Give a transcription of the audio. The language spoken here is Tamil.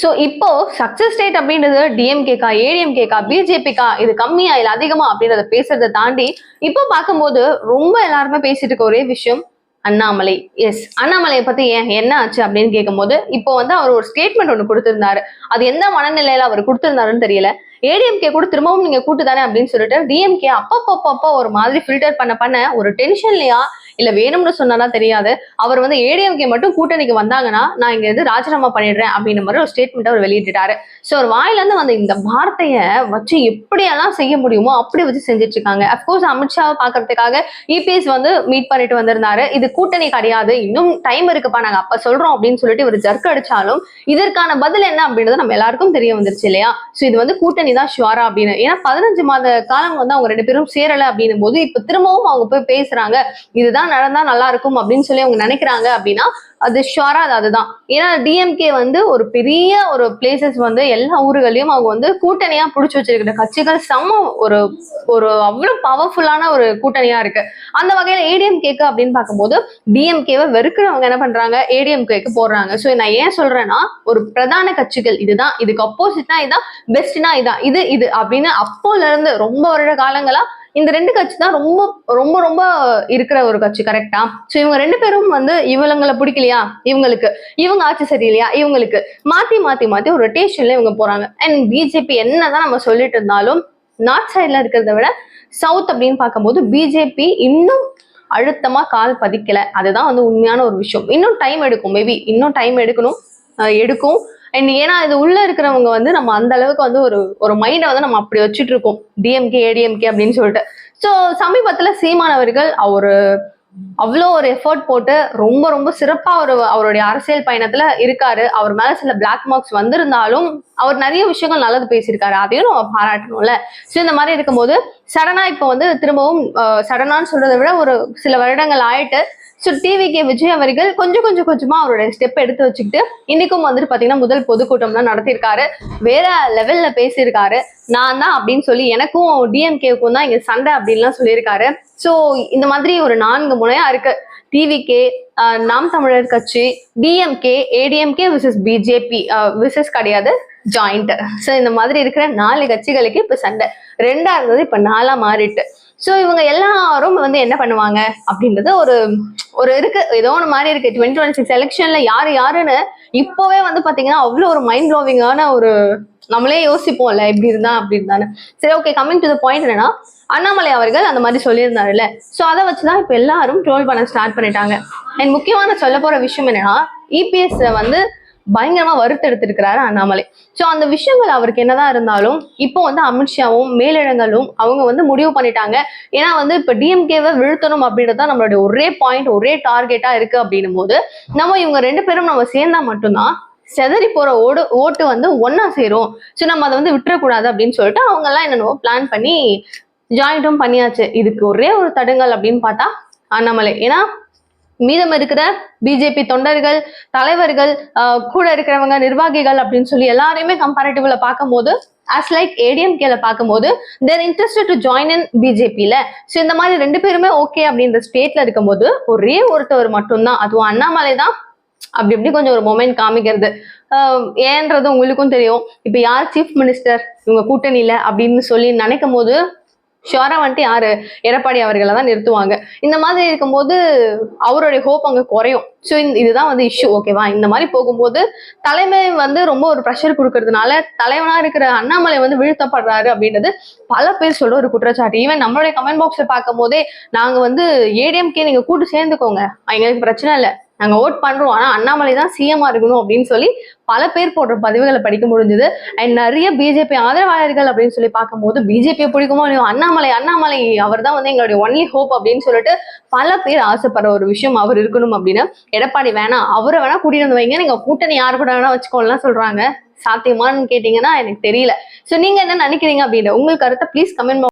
ஸோ இப்போ சக்சஸ் ரேட் அப்படின்றது டிஎம்கேக்கா ஏடிஎம்கேக்கா பிஜேபிக்கா இது கம்மியா இல்லை அதிகமா அப்படின்றத பேசுறத தாண்டி இப்போ பார்க்கும்போது ரொம்ப எல்லாருமே பேசிட்டு இருக்க ஒரே விஷயம் அண்ணாமலை. எஸ் அண்ணாமலையை பத்தி ஏன் என்ன ஆச்சு அப்படின்னு கேட்கும்போது இப்போ வந்து அவர் ஒரு ஸ்டேட்மெண்ட் ஒன்று கொடுத்திருந்தாரு. அது எந்த மனநிலையில அவர் கொடுத்திருந்தாருன்னு தெரியல. ஏடிஎம்கே கூட திரும்பவும் நீங்க கூட்டு தானே அப்படின்னு சொல்லிட்டு டிஎம்கே அப்பப்பப்பப்ப ஒரு மாதிரி ஃபில்டர் பண்ண பண்ண ஒரு டென்ஷன்லயா இல்ல வேணும்னு சொன்னா தெரியாது. அவர் வந்து ஏடிஎம்கே மட்டும் கூட்டணிக்கு வந்தாங்கன்னா நான் இங்க இருந்து ராஜினாமா பண்ணிடுறேன் அப்படின்ற மாதிரி ஒரு ஸ்டேட்மெண்ட் அவர் வெளியிட்டுட்டாரு. ஸோ ஒரு வாயிலேருந்து வந்த இந்த வார்த்தையை வச்சு எப்படியெல்லாம் செய்ய முடியுமோ அப்படி வச்சு செஞ்சுட்டு இருக்காங்க அப்கோர்ஸ் அமித்ஷாவை பாக்குறதுக்காக இபிஎஸ் வந்து மீட் பண்ணிட்டு வந்திருந்தாரு. இது கூட்டணி கிடையாது. இன்னும் டைம் இருக்குப்பா. நாங்க அப்ப சொல்றோம் அப்படின்னு சொல்லிட்டு ஒரு ஜர்க் அடிச்சாலும் இதற்கான பதில் என்ன அப்படின்றது நம்ம எல்லாருக்கும் தெரிய வந்துருச்சு இல்லையா? ஸோ இது வந்து கூட்டணி தான் ஷுவரா அப்படின்னு. ஏன்னா பதினஞ்சு மாத காலம் வந்து அவங்க ரெண்டு பேரும் சேரல அப்படின்னும் போது இப்ப திரும்பவும் அவங்க போய் பேசுறாங்க. இதுதான் நடந்தா நல்லா இருக்கும் அப்படின்னு சொல்லி அவங்க நினைக்கிறாங்க அப்படின்னா அது ஷுவரா அது அதுதான். ஏன்னா டிஎம்கே வந்து ஒரு பெரிய ஒரு பிளேசஸ் வந்து எல்லா ஊர்களையும் அவங்க வந்து கூட்டணியா புடிச்சு வச்சிருக்கிற கட்சிகள் செம்ம ஒரு ஒரு அவ்வளவு பவர்ஃபுல்லான ஒரு கூட்டணியா இருக்கு. அந்த வகையில ஏடிஎம்கேக்கு அப்படின்னு பார்க்கும்போது டிஎம்கேவை வெறுக்கிறவங்க என்ன பண்றாங்க? ஏடிஎம்கேக்கு போடுறாங்க. ஸோ நான் ஏன் சொல்றேன்னா ஒரு பிரதான கட்சிகள் இதுதான். இதுக்கு அப்போசிட்னா இதான் பெஸ்ட்னா இதான். இது இது அப்படின்னு அப்போல இருந்து ரொம்ப வருட காலங்களா இந்த ரெண்டு கட்சி தான் ரொம்ப ரொம்ப ரொம்ப இருக்கிற ஒரு கட்சி கரெக்டா ஸோ இவங்க ரெண்டு பேரும் வந்து இவங்களை பிடிக்கலையா? இவங்களுக்கு. இவங்க ஆட்சி சரியில்லையா? இவங்களுக்கு. மாத்தி மாத்தி மாத்தி ஒரு ரொட்டேஷன்ல இவங்க போறாங்க. அண்ட் பிஜேபி என்னதான் நம்ம சொல்லிட்டு இருந்தாலும் நார்த் சைட்ல இருக்கிறத விட சவுத் அப்படின்னு பார்க்கும்போது பிஜேபி இன்னும் அழுத்தமா கால் பதிக்கல. அதுதான் வந்து உண்மையான ஒரு விஷயம். இன்னும் டைம் எடுக்கும். மேபி இன்னும் டைம் எடுக்கணும் எடுக்கும். அண்ட் ஏன்னா இது உள்ள இருக்கிறவங்க வந்து நம்ம அந்த அளவுக்கு வந்து ஒரு ஒரு மைண்டை வந்து நம்ம அப்படி வச்சுட்டு இருக்கோம். டிஎம்கே ஏடிஎம்கே அப்படின்னு சொல்லிட்டு. ஸோ சமீபத்தில் சீமானவர்கள் அவர் அவ்வளோ ஒரு எஃபர்ட் போட்டு ரொம்ப ரொம்ப சிறப்பாக ஒரு அவருடைய அரசியல் பயணத்தில் இருக்காரு. அவர் மேலே சில பிளாக் மார்க்ஸ் வந்திருந்தாலும் அவர் நிறைய விஷயங்கள் நல்லது பேசியிருக்காரு அதையும் நம்ம பாராட்டணும்ல. ஸோ இந்த மாதிரி இருக்கும்போது சடனா இப்போ வந்து திரும்பவும் சடனான்னு சொல்றதை விட ஒரு சில வருடங்கள் ஆயிட்டு ஸோ டிவிகே விஜய் அவர்கள் கொஞ்சம் கொஞ்சம் கொஞ்சமா அவருடைய ஸ்டெப் எடுத்து வச்சுக்கிட்டு இன்னைக்கும் வந்துட்டு பாத்தீங்கன்னா முதல் பொதுக்கூட்டம்லாம் நடத்தியிருக்காரு. வேற லெவல்ல பேசியிருக்காரு. நான் தான் அப்படின்னு சொல்லி எனக்கும் டிஎம்கேவுக்கும் தான் இங்க சண்டை அப்படின்லாம் சொல்லியிருக்காரு. ஸோ இந்த மாதிரி ஒரு நான்கு முனையா இருக்கு. TVK Naam Tamilar Katchi DMK ADMK versus BJP versus கிடையாது. ஜாயிண்ட் ஸோ இந்த மாதிரி இருக்கிற நாலு கட்சிகளுக்கு இப்போ சண்டை. ரெண்டா இருந்தது இப்போ நாலா மாறிட்டு. ஸோ இவங்க எல்லாரும் வந்து என்ன பண்ணுவாங்க? அப்படின்றது ஒரு ஒரு இருக்கு. ஏதோ ஒன்று மாதிரி இருக்கு. டுவெண்ட்டி டுவெண்ட்டி சிக்ஸ் எலெக்ஷன்ல யாரு யாருன்னு இப்போவே வந்து பாத்தீங்கன்னா அவ்வளோ ஒரு மைண்ட் ப்ளோவிங்கான ஒரு நம்மளே யோசிப்போம்ல இப்படி இருந்தா அப்படி இருந்தான்னு. சரி okay coming to the point என்னன்னா அண்ணாமலை அவர்கள் அந்த மாதிரி சொல்லியிருந்தாருல்ல. ஸோ அதை வச்சுதான் இப்போ எல்லாரும் ட்ரோல் பண்ண ஸ்டார்ட் பண்ணிட்டாங்க. அண்ட் முக்கியமான சொல்ல போற விஷயம் என்னன்னா இபிஎஸ்ல வந்து பயங்கரமா வறுத்தெடுத்திருக்கிறாரு அண்ணாமலை. ஸோ அந்த விஷயங்கள் அவருக்கு என்னதான் இருந்தாலும் இப்போ வந்து அமித்ஷாவும் மேலிடங்களும் அவங்க வந்து முடிவு பண்ணிட்டாங்க. ஏன்னா வந்து இப்போ டிஎம்கேவை வீழ்த்தணும் அப்படின்றது தான் நம்மளுடைய ஒரே பாயிண்ட் ஒரே டார்கெட்டா இருக்கு அப்படின்னும் போது நம்ம இவங்க ரெண்டு பேரும் நம்ம சேர்ந்தா மட்டும்தான் செதறி போற ஓடு ஓட்டு வந்து ஒன்னா சேரும். ஸோ நம்ம அதை வந்து விட்டுறக்கூடாது அப்படின்னு சொல்லிட்டு அவங்க எல்லாம் என்னென்னவோ பிளான் பண்ணி ஜாயிண்ட்டும் பண்ணியாச்சு. இதுக்கு ஒரே ஒரு தடுங்கல் அப்படின்னு பார்த்தா அண்ணாமலை. ஏன்னா மீதம் இருக்கிற பிஜேபி தொண்டர்கள் தலைவர்கள் கூட இருக்கிறவங்க நிர்வாகிகள் அப்படின்னு சொல்லி எல்லாரையுமே கம்பேரிட்டிவ்ல பார்க்கும்போது ஆஸ் லைக் ஏடிஎம்கேல பார்க்கும்போது there interested to join in பிஜேபியில so இந்த மாதிரி ரெண்டு பேருமே ஓகே அப்படின்ற ஸ்டேட்ல இருக்கும்போது ஒரே ஒருத்தவர் மட்டும்தான் அதுவும் அண்ணாமலை தான் அப்படி இப்படி கொஞ்சம் ஒரு மொமெண்ட் காமிக்கிறது. ஆஹ் ஏன்றது உங்களுக்கும் தெரியும். இப்போ யார் சீஃப் மினிஸ்டர் இவங்க கூட்டணியில அப்படின்னு சொல்லி நினைக்கும் போது ஷுவரா வந்துட்டு யாரு? எடப்பாடி அவர்களை தான் நிறுத்துவாங்க. இந்த மாதிரி இருக்கும்போது அவருடைய ஹோப் அங்கே குறையும். ஸோ இதுதான் வந்து இஷ்யூ ஓகேவா இந்த மாதிரி போகும்போது தலைமை வந்து ரொம்ப ஒரு ப்ரெஷர் கொடுக்கறதுனால தலைவனா இருக்கிற அண்ணாமலை வந்து வீழ்த்தப்படுறாரு அப்படின்றது பல பேர் சொல்ற ஒரு குற்றச்சாட்டு. ஈவன் நம்மளுடைய கமெண்ட் பாக்ஸ்ல பார்க்கும் போதே நாங்க வந்து ஏடிஎம்கே நீங்க கூட்டு சேர்ந்துக்கோங்க. எங்களுக்கு பிரச்சனை இல்லை. நாங்க ஓட் பண்றோம். ஆனா அண்ணாமலை தான் சிஎம்மா இருக்கணும் அப்படின்னு சொல்லி பல பேர் போடுற பதிவுகளை படிக்க முடிஞ்சது. அண்ட் நிறைய பிஜேபி ஆதரவாளர்கள் அப்படின்னு சொல்லி பார்க்கும்போது பிஜேபியை பிடிக்குமோ இல்லையோ அண்ணாமலை அண்ணாமலை அவர் தான் வந்து எங்களுடைய ஒன்லி ஹோப் அப்படின்னு சொல்லிட்டு பல பேர் ஆசைப்படுற ஒரு விஷயம் அவர் இருக்கணும் அப்படின்னு. எடப்பாடி வேணாம். அவரை வேணா கூட்டிட்டு வந்து வைங்க. நீங்க கூட்டணி யார் கூட வேணா வச்சுக்கோலாம் சொல்றாங்க. சாத்தியமான்னு கேட்டீங்கன்னா எனக்கு தெரியல. சோ நீங்க என்ன நினைக்கிறீங்க அப்படின்னு உங்கள் கருத்தை ப்ளீஸ் கமெண்ட்